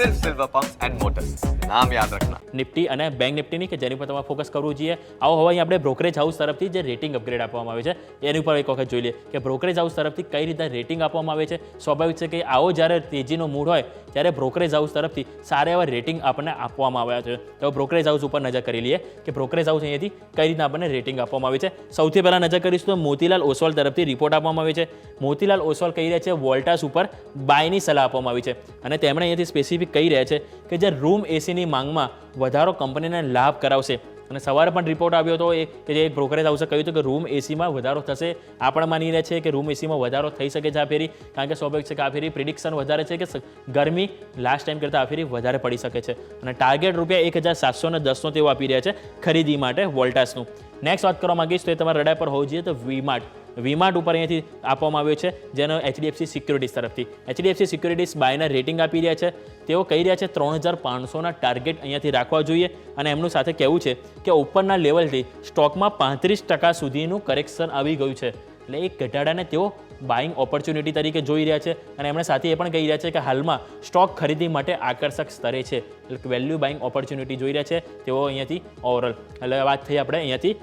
સિર્ફ silver pumps and motors નામ યાદ રાખના. Nifty અને બેંક નિફ્ટીની કે જેની પર તમારે ફોકસ કરવું જોઈએ. આવો હવે આપણે બ્રોકરેજ હાઉસ તરફથી જે રેટિંગ અપગ્રેડ આપવામાં આવે છે, એની ઉપર એક વખત જોઈ લઈએ કે બ્રોકરેજ હાઉસ તરફથી કઈ રીતે રેટિંગ આપવામાં આવે છે. સ્વાભાવિક છે કે આવો જ્યારે તેજીનો મૂડ હોય, ત્યારે બ્રોકરેજ હાઉસ તરફથી સારા એવા રેટિંગ આપણને આપવામાં આવ્યા છે. તો બ્રોકરેજ હાઉસ ઉપર નજર કરી લઈએ કે બ્રોકરેજ હાઉસ અહીંયાથી કઈ રીતના આપણને રેટિંગ આપવામાં આવે છે. સૌથી પહેલાં નજર કરીશું તો મોતીલાલ ઓસવાલ તરફથી રિપોર્ટ આપવામાં આવે છે. મોતીલાલ ઓસવાલ કહી રહ્યા છે વોલ્ટાસ ઉપર બાયની સલાહ આપવામાં આવી છે. અને તેમણે અહીંયાથી સ્પેસિફિક કહી રહ્યા છે કે જે રૂમ એસીની માંગમાં વધારો કંપનીને લાભ કરાવશે. અને સવારે પણ રિપોર્ટ આવ્યો હતો એ કે જે એક બ્રોકરેજ હાઉસે કહ્યું હતું કે રૂમ એસીમાં વધારો થશે. આ પણ માની રહ્યા છે કે રૂમ એસીમાં વધારો થઈ શકે છે આ ફેરી કારણ કે સ્વાભાવિક છે કે આ ફેરી પ્રિડિક્શન વધારે છે કે ગરમી લાસ્ટ ટાઈમ કરતાં આ ફેરી વધારે પડી શકે છે. અને ટાર્ગેટ રૂપિયા એક હજાર સાતસો ને દસનો તેઓ આપી રહ્યા છે ખરીદી માટે વોલ્ટાસનું નેક્સ્ટ વાત કરવા માંગીશ તો એ તમારા રડાય પર હોવું જોઈએ તો વીમાર્ટ વીમાર્ટ ઉપર અહીંયાથી આપવામાં આવ્યો છે જેનો એચડીએફસી સિક્યુરિટીઝ તરફથી. એચડીએફસી સિક્યુરિટીઝ બાયના રેટિંગ આપી રહ્યા છે. તેઓ કહી રહ્યા છે ત્રણ હજાર પાંચસોના ટાર્ગેટ અહીંયાથી રાખવા જોઈએ અને એમનું સાથે કહેવું છે કે ઉપરના લેવલથી સ્ટોકમાં પાંત્રીસ ટકા સુધીનું કરેક્શન આવી ગયું છે. એટલે એ ઘટાડાને તેઓ બાઇંગ ઓપોર્ચ્યુનિટી તરીકે જોઈ રહ્યા છે અને એમણે સાથે એ પણ કહી રહ્યા છે કે હાલમાં સ્ટોક ખરીદી માટે આકર્ષક સ્તરે છે. એટલે વેલ્યુ બાઇંગ ઓપોર્ચ્યુનિટી જોઈ રહ્યા છે તેઓ અહીંયાથી ઓવરઓલ એટલે વાત થઈ આપણે અહીંયાથી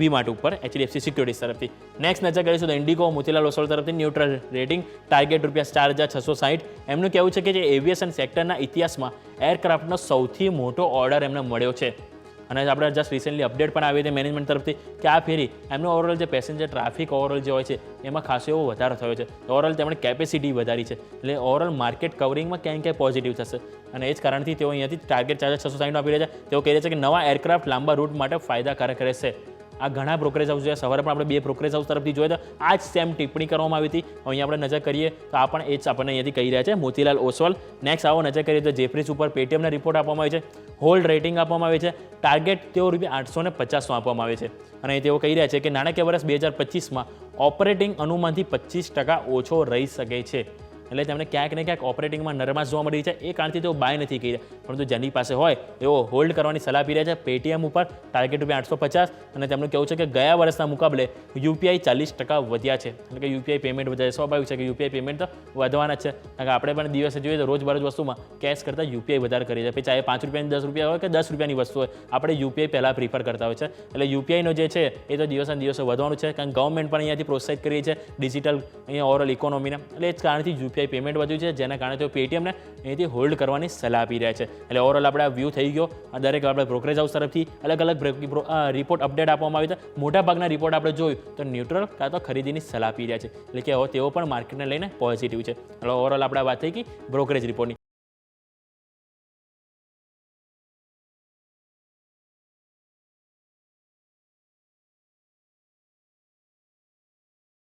વીમાર્ટ ઉપર એચડીએફસી સિક્યુરિટીઝ તરફથી. નેક્સ્ટ નજર કરીશું તો ઇન્ડિગો મોતીલાલ ઓસોલ તરફથી ન્યુટ્રલ રેટિંગ ટાર્ગેટ રૂપિયા ચાર હજાર છસો સાઠ એમનું કહેવું છે કે જે એવિએશન સેક્ટરના ઇતિહાસમાં એરક્રાફ્ટનો સૌથી મોટો ઓર્ડર એમને મળ્યો છે. અને આપણે જસ્ટ રિસેન્ટલી અપડેટ પણ આવી હતી મેનેજમેન્ટ તરફથી કે આ ફેરી, એમનો ઓવરઓલ જે પેસેન્જર ટ્રાફિક ઓવરઓલ જે હોય છે, એમાં ખાસો એવો વધારો થયો છે. ઓવરઓલ તેમણે કેપેસિટી વધારી છે. એટલે ઓવરઓલ માર્કેટ કવરિંગમાં ક્યાંય ક્યાંય પોઝિટિવ થશે. અને એ જ કારણથી તેઓ અહીંયાથી ટાર્ગેટ ચાર્જ છસો સાઠ આપી રહ્યા છે. તેઓ કહે છે કે નવા એરક્રાફ્ટ લાંબા રૂટ માટે ફાયદાકારક રહેશે. આ ઘણા બ્રોકરેજ હાઉસ જોયા સવારે પણ આપણે બે બ્રોકરેજ હાઉસ તરફથી જોયા તો આ જ સેમ ટિપ્પણી કરવામાં આવી હતી. અહીંયા આપણે નજર કરીએ તો આ પણ એ જ આપણને અહીંયાથી કહી રહ્યા છે. મોતીલાલ ઓસવાલ. નેક્સ્ટ આવો નજર કરીએ તો જેફરીસ ઉપર પેટીએમના રિપોર્ટ આપવામાં આવે છે. હોલ્ડ રેટિંગ આપવામાં આવે છે. ટાર્ગેટ તેઓ રૂપિયા આઠસો ને પચાસનો આપવામાં આવે છે. અને તેઓ કહી રહ્યા છે કે નાણાકીય વર્ષ બે હજાર પચીસમાં ઓપરેટિંગ અનુમાનથી પચીસ ટકા ઓછો રહી શકે છે. એટલે તેમને ક્યાંક ને ક્યાંક ઓપરેટિંગમાં નરમાશ જોવા મળી છે. એ કારણથી તેઓ બાય નથી કરી રહ્યા. પરંતુ જેની પાસે હોય, તેઓ હોલ્ડ કરવાની સલાહ આપી રહ્યા છે. પેટીએમ ઉપર ટાર્ગેટ રૂપિયા આઠસો પચાસ અને તેમનું કહેવું છે કે ગયા વર્ષના મુકાબલે યુપીઆઈ ચાલીસ ટકા વધ્યા છે. એટલે કે યુપીઆઈ પેમેન્ટ વધ્યા છે. સ્વાભાવિક છે કે યુપીઆઈ પેમેન્ટ તો વધવાના જ છે. કારણ કે આપણે પણ દિવસે જોઈએ તો રોજબરોજ વસ્તુમાં કેશ કરતાં યુપીઆઈ વધારે કરીએ છીએ. પછી ચાહે પાંચ રૂપિયાની દસ રૂપિયા હોય કે દસ રૂપિયાની વસ્તુ હોય, આપણે યુપીઆઈ પહેલાં પ્રિફર કરતા હોય છે. એટલે યુપીઆઈનો જે છે, એ તો દિવસે દિવસે વધવાનું છે. કારણ કે ગવર્મેન્ટ પણ અહીંયાથી પ્રોત્સાહિત કરી છે. ડિજિટલ અહીંયા ઓવરઓલ ઇકોનોમીને એટલે એ જ કારણથી યુપીઆઈ પેમેન્ટ વધ્યું છે, જેના કારણે તેઓ પેટીએમને અહીંથી હોલ્ડ કરવાની સલાહ આપી રહ્યા છે. એટલે ઓવરઓલ આપણે વ્યૂ થઈ ગયો. દરેક આપણે બ્રોકરેજ હાઉસ તરફથી અલગ અલગ રિપોર્ટ અપડેટ આપવામાં આવ્યો છે. મોટા ભાગના રિપોર્ટ આપણે જોયું તો ન્યુટ્રલ કાં તો ખરીદીની સલાહ આપી રહ્યા છે. એટલે કે તેઓ પણ માર્કેટને લઈને પોઝિટિવ છે. એટલે ઓવરઓલ આપણે વાત થઈ ગઈ બ્રોકરેજ રિપોર્ટની